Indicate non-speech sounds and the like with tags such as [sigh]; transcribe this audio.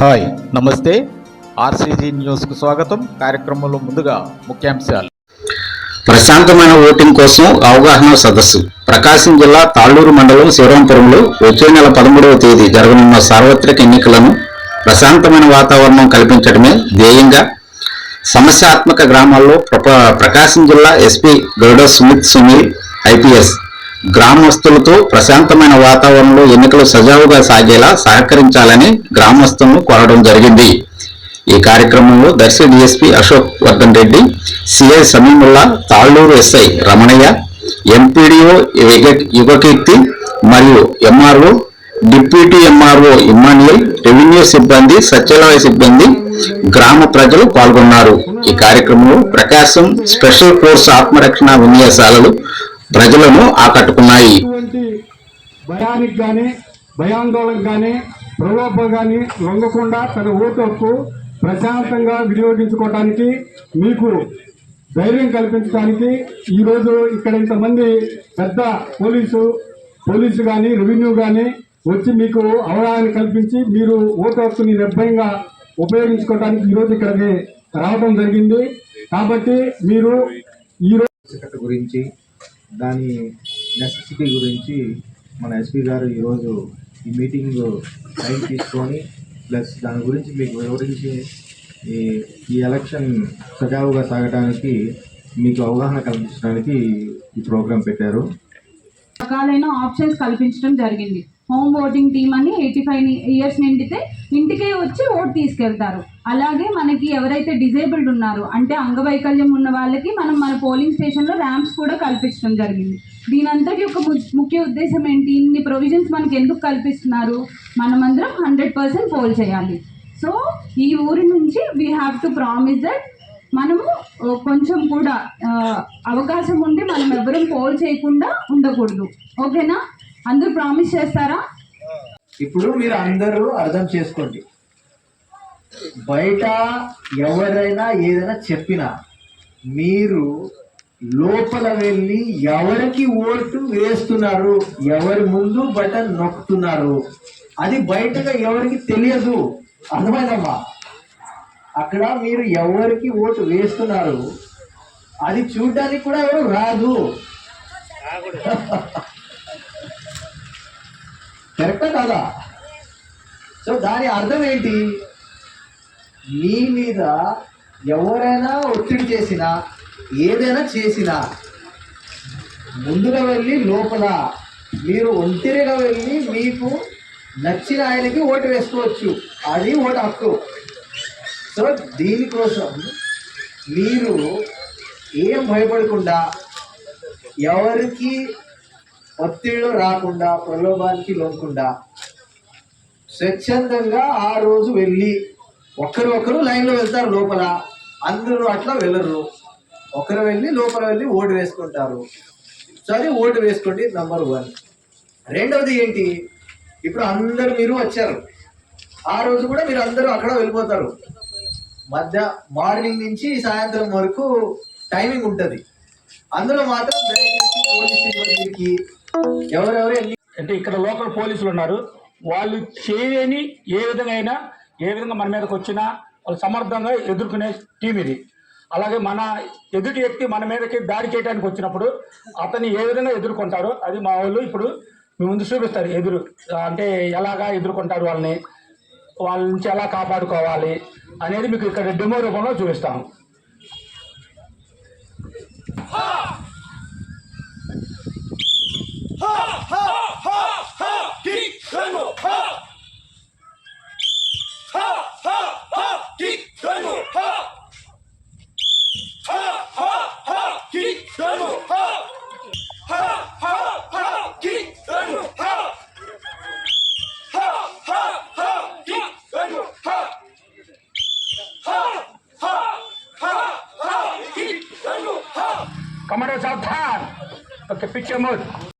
Hi నమస్తే. RCG న్యూస్కు స్వాగతం. కార్యక్రమంలో ముందుగా ముఖ్యాంశాలు. ప్రశాంతమైన ఓటింగ్ కోసం అవగాహన సదస్సు. ప్రకాశం జిల్లా తాళ్ళూరు మండలం శివరాంపురంలో వచ్చే నెల పదమూడవ తేదీ జరగనున్న సార్వత్రిక ఎన్నికలను ప్రశాంతమైన వాతావరణం కల్పించడమే ధ్యేయంగా సమస్యాత్మక గ్రామాల్లో ప్రప- ప్రకాశం జిల్లా ఎస్పీ గౌడ సుమిత్ సునీల్ ఐపీఎస్ గ్రామస్తులతో ప్రశాంతమైన వాతావరణంలో ఎన్నికలు సజావుగా సాగేలా సహకరించాలని గ్రామస్తులను కోరడం జరిగింది. ఈ కార్యక్రమంలో Darsi DSP Ashok Vardhan Reddy CI Samiulla Talluru SI Ramanaiah MPDO Yugakeerthi మరియు MRO deputy MRO Immanuel revenue సిబ్బంది సచివాలయ సిబ్బంది గ్రామ ప్రజలు పాల్గొన్నారు. ఈ కార్యక్రమంలో ప్రకాశం స్పెషల్ ఫోర్స్ ఆత్మరక్షణ విన్యాసాలలు ప్రజలను ఆకట్టుకున్నాయి. భయానికి కానీ భయాందోళనకు కానీ ప్రలోభ కానీ లొంగకుండా తన ఓటు హక్కు ప్రశాంతంగా వినియోగించుకోవడానికి మీకు ధైర్యం కల్పించడానికి ఈరోజు ఇక్కడ ఇంతమంది పెద్ద పోలీసు పోలీసు కానీ రెవెన్యూ కానీ వచ్చి మీకు అవగాహన కల్పించి మీరు ఓటు హక్కుని నిర్భయంగా ఉపయోగించుకోవడానికి ఈరోజు ఇక్కడికి రావడం జరిగింది. కాబట్టి మీరు ఈరోజు గురించి దాని నెసెసిటీ గురించి మన ఎస్పీ గారు ఈరోజు ఈ మీటింగ్ టైం తీసుకొని ప్లస్ దాని గురించి మీకు వివరించి ఈ ఈ ఎలక్షన్ సజావుగా సాగడానికి మీకు అవగాహన కల్పించడానికి ఈ ప్రోగ్రాం పెట్టారు. రకాలైన ఆప్షన్స్ కల్పించడం జరిగింది. హోమ్ ఓటింగ్ టీమ్ అని ఎయిటీ ఫైవ్ ఇయర్స్ నిండితే ఇంటికే వచ్చి ఓట్ తీసుకెళ్తారు. అలాగే మనకి ఎవరైతే డిజేబుల్డ్ ఉన్నారో అంటే అంగవైకల్యం ఉన్న వాళ్ళకి మనం మన పోలింగ్ స్టేషన్లో ర్యాంప్స్ కూడా కల్పించడం జరిగింది. దీని యొక్క ము- ముఖ్య ఉద్దేశం ఏంటి? ఇన్ని ప్రొవిజన్స్ మనకి ఎందుకు కల్పిస్తున్నారు? మనమందరం హండ్రెడ్ పర్సెంట్ పోల్ చేయాలి. సో ఈ ఊరి నుంచి we have to promise that మనము కొంచెం కూడా అవకాశం ఉండి మనం ఎవరూ పోల్ చేయకుండా ఉండకూడదు. ఓకేనా అందరూ ప్రామిస్ చేస్తారా? ఇప్పుడు మీరు అందరూ అర్థం చేసుకోండి. బయట ఎవరైనా ఏదైనా చెప్పినా మీరు లోపల వెళ్ళి ఎవరికి ఓటు వేస్తున్నారు ఎవరి ముందు బటన్ నొక్కుతున్నారు అది బయటగా ఎవరికి తెలియదు. అర్థమైందమ్మా? అక్కడ మీరు ఎవరికి ఓటు వేస్తున్నారు అది చూడడానికి కూడా ఎవరు రాదు. [laughs] కరెక్టా కాదా? సో దాని అర్థం ఏంటి? మీ మీద ఎవరైనా ఒత్తిడి చేసినా ఏదైనా చేసినా ముందుగా వెళ్ళి లోపల మీరు ఒంటరిగా వెళ్ళి మీకు నచ్చిన ఆయనకి ఓటు వేసుకోవచ్చు. అది ఓటు హక్కు. సో దీనికోసం మీరు ఏం భయపడకుండా ఎవరికి ఒత్తిళ్ళు రాకుండా ప్రలోభానికి లోకుండా. స్వచ్ఛందంగా ఆ రోజు వెళ్ళి ఒకరు ఒకరు లైన్లో వెళ్తారు లోపల. అందరూ అట్లా వెళ్ళరు. ఒకరు వెళ్ళి లోపల వెళ్ళి ఓటు వేసుకుంటారు. సరే ఓటు వేసుకోండి నంబర్ వన్ రెండవది ఏంటి? ఇప్పుడు అందరు మీరు వచ్చారు. ఆ రోజు కూడా మీరు అందరూ అక్కడ వెళ్ళిపోతారు. మధ్య మార్నింగ్ నుంచి సాయంత్రం వరకు టైమింగ్ ఉంటుంది. అందులో మాత్రం దయచేసి పోలీస్ సిబ్బందికి ఎవరెవరు అంటే ఇక్కడ లోకల్ పోలీసులు ఉన్నారు. వాళ్ళు చేయని ఏ విధంగా అయినా ఏ విధంగా మన మీదకి వచ్చినా వాళ్ళు సమర్థంగా ఎదుర్కొనే టీం ఇది. అలాగే మన ఎదుటి వ్యక్తి మన మీదకి దాడి చేయడానికి వచ్చినప్పుడు అతన్ని ఏ విధంగా ఎదుర్కొంటారో అది మా వాళ్ళు ఇప్పుడు మీ ముందు చూపిస్తారు. ఎదురు అంటే ఎలాగా ఎదుర్కొంటారు వాళ్ళని వాళ్ళ నుంచి ఎలా కాపాడుకోవాలి అనేది మీకు ఇక్కడ డెమో రూపంలో చూపిస్తాము. 하하하하 기간호 하 하하하 기간호 하 하하하 기간호 하 하하하 기간호 하 하하하 기간호 하 하하하 기간호 하 कमरे साहब था तो पिक्चर मत